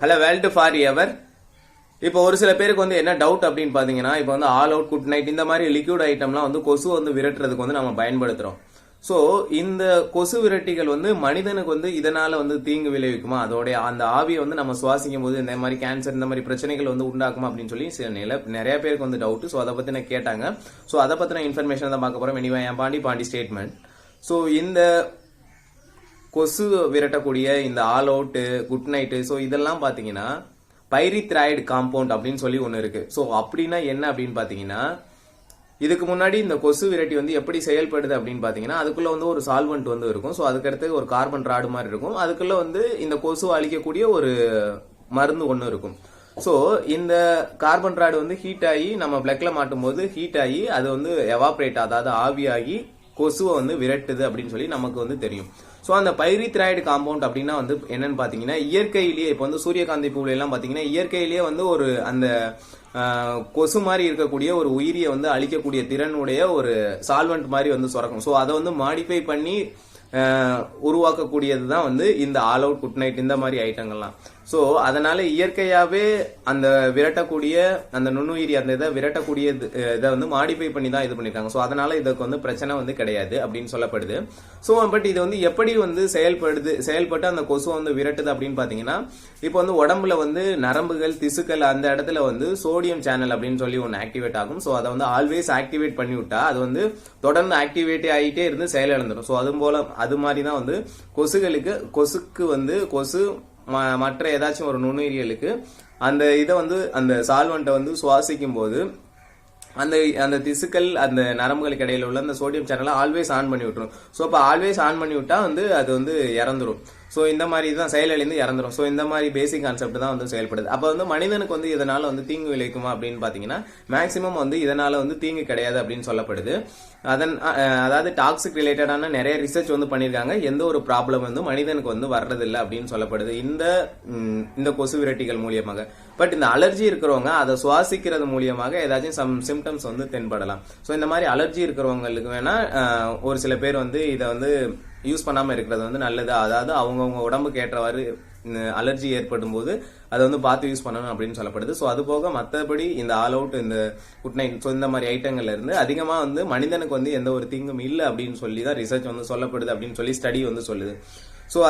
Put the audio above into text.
Hello world for ever இப்போ ஒரு சில பேருக்கு வந்து என்ன டவுட் அப்படின்னு பார்த்தீங்கன்னா இப்போ வந்து ஆல் அவுட் குட் நைட் இந்த மாதிரி லிக்யூட் ஐட்டம்லாம் வந்து கொசு வந்து விரட்டுறதுக்கு வந்து நம்ம பயன்படுத்துகிறோம் ஸோ இந்த கொசு விரட்டிகள் வந்து மனிதனுக்கு வந்து இதனால வந்து தீங்கு விளைவிக்குமா? அதோடைய அந்த ஆவியை வந்து நம்ம சுவாசிக்கும் போது இந்த மாதிரி கேன்சர் இந்த மாதிரி பிரச்சனைகள் வந்து உண்டாக்குமா அப்படின்னு சொல்லி சில நில நிறைய பேருக்கு வந்து டவுட் ஸோ அதை பற்றின கேட்டாங்க. ஸோ அதை பற்றின இன்ஃபர்மேஷன் தான் பார்க்க போகிறோம் எனிவே என் பாண்டி பாண்டி ஸ்டேட்மெண்ட் ஸோ இந்த கொசு விரட்டக்கூடிய இந்த all out good night so இதெல்லாம் பார்த்தீங்கன்னா பைரித்ராய்டு காம்பவுண்ட் அப்படின்னு சொல்லி ஒன்று இருக்குது ஸோ அப்படின்னா என்ன அப்படின்னு பார்த்தீங்கன்னா இதுக்கு முன்னாடி இந்த கொசு விரட்டி வந்து எப்படி செயல்படுது அப்படின்னு பார்த்தீங்கன்னா அதுக்குள்ள வந்து ஒரு சால்வெண்ட் வந்து இருக்கும். ஸோ அதுக்கடுத்து ஒரு கார்பன் ராடு மாதிரி இருக்கும். அதுக்குள்ள வந்து இந்த கொசு அழிக்கக்கூடிய ஒரு மருந்து ஒன்று இருக்கும். ஸோ இந்த கார்பன் ராடு வந்து ஹீட் ஆகி நம்ம பிளக்ல மாட்டும் போது ஹீட் ஆகி அது வந்து எவாப்ரேட் அதாவது ஆவியாகி கொசுவை வந்து விரட்டுது அப்படின்னு சொல்லி நமக்கு வந்து தெரியும். ஸோ அந்த பைரித்ராய்டு காம்பவுண்ட் அப்படின்னா வந்து என்னன்னு பார்த்தீங்கன்னா இயற்கையிலேயே இப்போ வந்து சூரியகாந்தி பூவில் எல்லாம் பார்த்தீங்கன்னா இயற்கையிலேயே வந்து ஒரு அந்த கொசு மாதிரி இருக்கக்கூடிய ஒரு உயிரியை வந்து அழிக்கக்கூடிய திறனுடைய ஒரு சால்வெண்ட் மாதிரி வந்து சுரக்கும். ஸோ அதை வந்து மாடிஃபை பண்ணி உருவாக்கக்கூடியது தான் வந்து இந்த ஆல் அவுட் குட் நைட் இந்த மாதிரி ஐட்டங்கள்லாம் ஸோ அதனால இயற்கையாகவே அந்த விரட்டக்கூடிய அந்த நுண்ணுயிரி அந்த இதை விரட்டக்கூடிய இதை வந்து மாடிஃபை பண்ணி தான் இது பண்ணியிருக்காங்க ஸோ அதனால இதுக்கு வந்து பிரச்சனை வந்து கிடையாது அப்படின்னு சொல்லப்படுது. ஸோ பட் இது வந்து எப்படி வந்து செயல்படுது செயல்பட்டு அந்த கொசுவை வந்து விரட்டுது அப்படின்னு பார்த்தீங்கன்னா இப்போ வந்து உடம்புல வந்து நரம்புகள் திசுக்கள் அந்த இடத்துல வந்து சோடியம் சேனல் அப்படின்னு சொல்லி ஒன்று ஆக்டிவேட் ஆகும். ஸோ அதை வந்து ஆல்வேஸ் ஆக்டிவேட் பண்ணி விட்டா அது வந்து தொடர்ந்து ஆக்டிவேட்டே ஆகிட்டே இருந்து செயலிழந்துடும் ஸோ அது போல அது மாதிரி தான் வந்து கொசுகளுக்கு கொசுக்கு வந்து கொசு மற்ற ஏதாச்சும் ஒரு நுண்ணுயிரியலுக்கு அந்த இதை வந்து அந்த சால்வெண்ட்டை வந்து சுவாசிக்கும் போது அந்த அந்த திசுக்கள் அந்த நரம்புகளுக்கு இடையில உள்ள அந்த சோடியம் சேனலை ஆல்வேஸ் ஆன் பண்ணி விட்டுரும். ஸோ அப்போ ஆல்வேஸ் ஆன் பண்ணி விட்டா வந்து அது வந்து இறந்துரும். ஸோ இந்த மாதிரி தான் செயலிழந்து இறந்துரும். ஸோ இந்த மாதிரி பேசிக் கான்செப்ட் தான் வந்து செயல்படுது. அப்போ வந்து மனிதனுக்கு வந்து இதனால் வந்து தீங்கு விளைவிக்குமா அப்படின்னு பார்த்தீங்கன்னா மேக்சிமம் வந்து இதனால் வந்து தீங்கு கிடையாது அப்படின்னு சொல்லப்படுது. அதன் அதாவது டாக்ஸிக் ரிலேட்டடான நிறைய ரிசர்ச் வந்து பண்ணியிருக்காங்க எந்த ஒரு ப்ராப்ளம் வந்து மனிதனுக்கு வந்து வர்றதில்லை அப்படின்னு சொல்லப்படுது. இந்த இந்த கொசு விரட்டிகள் மூலியமாக. பட் இந்த அலர்ஜி இருக்கிறவங்க அதை சுவாசிக்கிறது மூலியமாக ஏதாச்சும் சம் சிம்டம்ஸ் வந்து தென்படலாம். ஸோ இந்த மாதிரி அலர்ஜி இருக்கிறவங்களுக்கு வேணால் ஒரு சில பேர் வந்து இதை வந்து யூஸ் பண்ணாமல் இருக்கிறது வந்து நல்லது. அதாவது அவங்கவுங்க உடம்புக்கு ஏற்றவாறு அலர்ஜி ஏற்படும் போது அதை வந்து பார்த்து யூஸ் பண்ணணும் அப்படின்னு சொல்லப்படுது. ஸோ அது போக மற்றபடி இந்த ஆல் அவுட் இந்த குட் நைட் ஸோ இந்த மாதிரி ஐட்டங்கள்ல இருந்து அதிகமாக வந்து மனிதனுக்கு வந்து எந்த ஒரு தீங்கும் இல்லை அப்படின்னு சொல்லி தான் ரிசர்ச் வந்து சொல்லப்படுது அப்படின்னு சொல்லி ஸ்டடி வந்து சொல்லுது. ஸோ